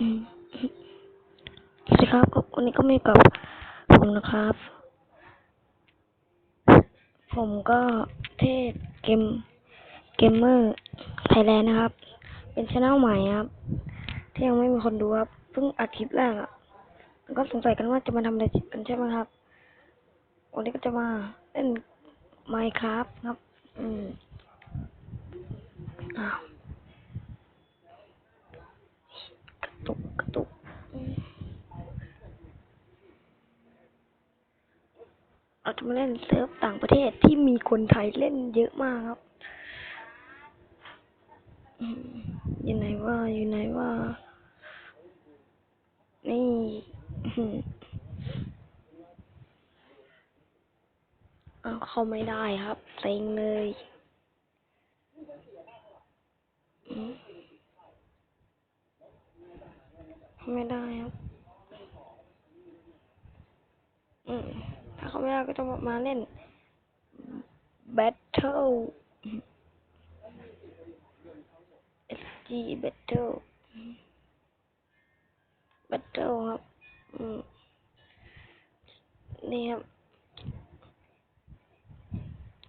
สวัสดีครับก็วันนี้ก็มีกับผมนะครับ ผมก็เทศเกมเกมเมอร์ไทยแลนด์นะครับ เป็นช่องใหม่ครับ ที่ยังไม่มีคนดูครับเพิ่งอัดคลิปแรกอะก็สงสัยกันว่าจะมาทำอะไรกันใช่ไหมครับ วันนี้ก็จะมาเล่น Minecraft ครับ อืมอ้าวกระตุกกระตุกอืม เราจะมาเล่นเซิร์ฟต่างประเทศที่มีคนไทยเล่นเยอะมากครับอยู่ไหนว่าอยู่ไหนว่า นี่เอาเข้าไม่ได้ครับเซ็งเลยไม่ได้ครับ อืม เขาไม่ได้ก็ต้องมาเล่น Battle SG Battle Battle ครับนี่ครับ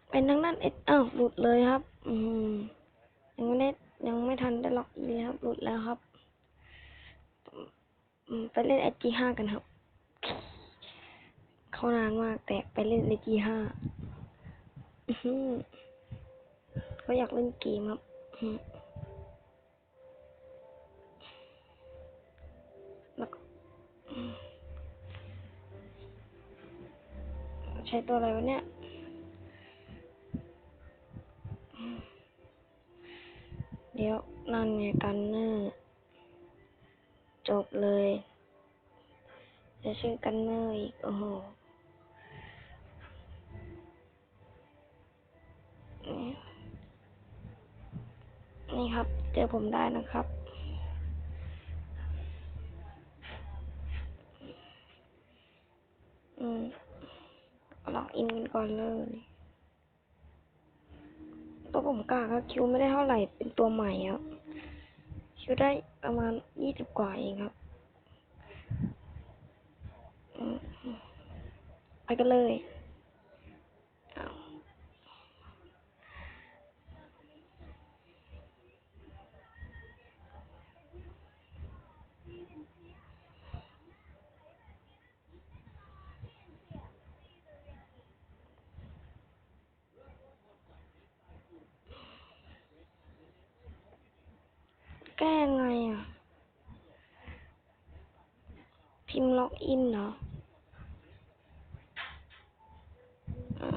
เป็นทั้งนั้นเอ็ดอ้าวหลุดเลยครับ อืมยังไม่ได้ยังไม่ทันได้ล็อกอินเลยครับ หลุดแล้วครับ ไปเล่น SG ห้ากันครับ เขานานมาก แต่ไปเล่น SG ห้าอื้อหือเขาอยากเล่นเกมครับ แล้วใช้ตัวอะไรวะเนี่ยเดี๋ยว นั่นไงกันเนอร์จบเลย จะชื่อกันเนอร์อีก โอ้โห นี่ครับ เจอผมได้นะครับ อืมล็อกอินกันก่อนเลยตัวผมกาครับคิวไม่ได้เท่าไหร่เป็นตัวใหม่ครับคิวได้ประมาณยี่สิบกว่าเองครับอืมไปกันเลยอ้าว แก้ยังไงอะ พิมพ์ล็อกอินเหรออ่า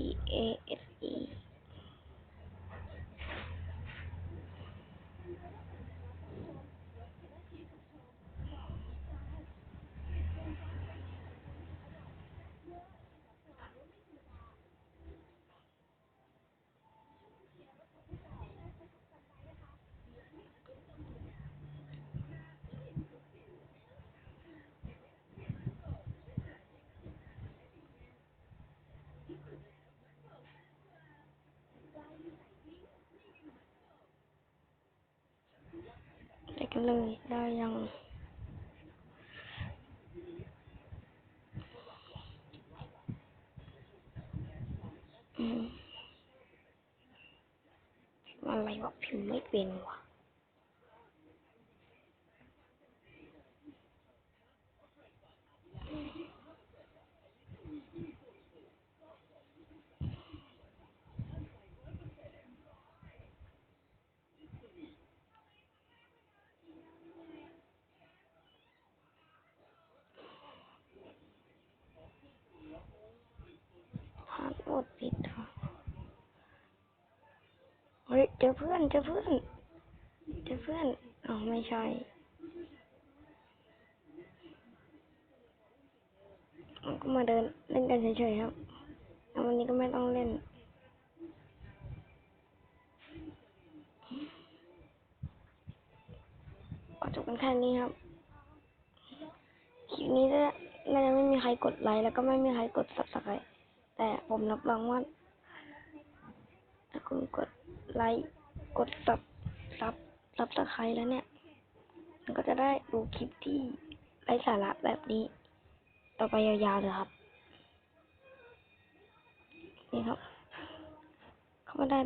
E A S E ได้กัน เลยได้ยังอืมอะไรวะพิมพ์ไม่เป็นวะพาสเวิร์ดผิดเหรอเฮ้ยเจอเพื่อนเจอเพื่อนเจอเพื่อนอ๋อไม่ใช่มันก็มาเดินเล่นกันเฉยๆครับแล้ววันนี้ก็ไม่ต้องเล่นก็จบกันแค่นี้ครับคลิปนี้น่าน่าจะไม่มีใครกดไลค์แล้วก็ไม่มีใครกด subscribe แต่ผมรับรองว่าถ้าคุณกด ไลค์กดซับซับซับสไครแล้วเนี่ย มันก็จะได้ดูคลิปที่ไร้สาระแบบนี้ ต่อไปยาวๆเลยครับ นี่ครับ เข้ามาได้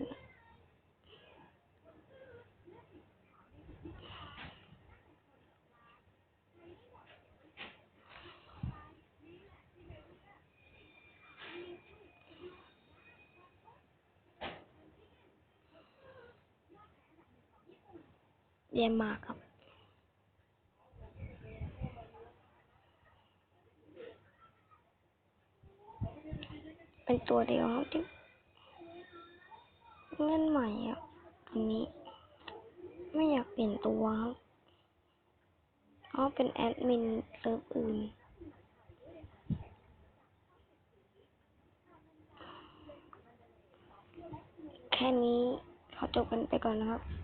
เยี่ยมมากครับ เป็นตัวเดียวครับที่เล่นใหม่อะอันนี้ ไม่อยากเปลี่ยนตัวครับเพราะเป็นแอดมินเซิร์ฟอื่นแค่นี้ขอจบกันไปก่อนนะครับ